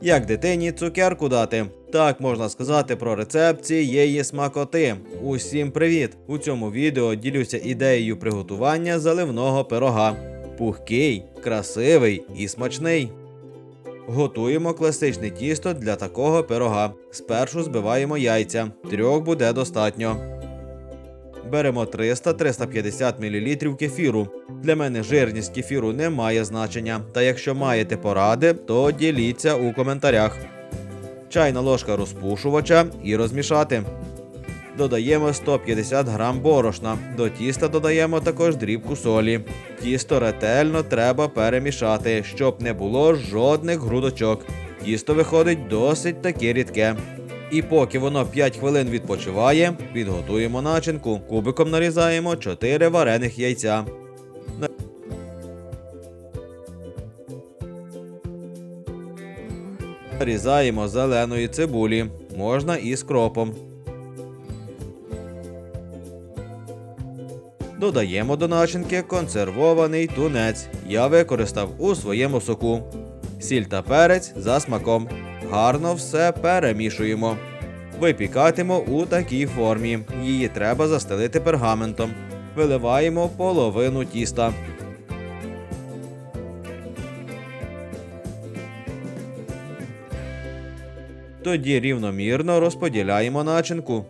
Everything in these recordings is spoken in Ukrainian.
Як дитині цукерку дати? Так можна сказати про рецепт цієї смакоти. Усім привіт! У цьому відео ділюся ідеєю приготування заливного пирога. Пухкий, красивий і смачний. Готуємо класичне тісто для такого пирога. Спершу збиваємо яйця. Трьох буде достатньо. Беремо 300-350 мл кефіру. Для мене жирність кефіру не має значення. Та якщо маєте поради, то діліться у коментарях. Чайна ложка розпушувача і розмішати. Додаємо 150 грам борошна. До тіста додаємо також дрібку солі. Тісто ретельно треба перемішати, щоб не було жодних грудочок. Тісто виходить досить таки рідке. І поки воно 5 хвилин відпочиває, підготуємо начинку. Кубиком нарізаємо 4 варених яйця. Нарізаємо зеленої цибулі, можна і з кропом. Додаємо до начинки консервований тунець. Я використав у своєму соку. Сіль та перець за смаком. Гарно все перемішуємо. Випікатимо у такій формі. Її треба застелити пергаментом. Виливаємо половину тіста. Тоді рівномірно розподіляємо начинку.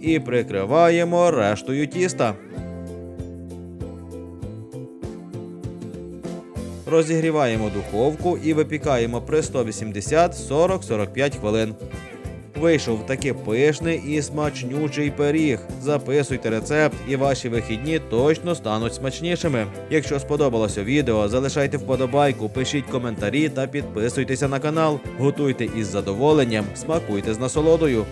І прикриваємо рештою тіста. Розігріваємо духовку і випікаємо при 180 40-45 хвилин. Вийшов таки пишний і смачнючий пиріг. Записуйте рецепт, і ваші вихідні точно стануть смачнішими. Якщо сподобалося відео, залишайте вподобайку, пишіть коментарі та підписуйтеся на канал. Готуйте із задоволенням, смакуйте з насолодою.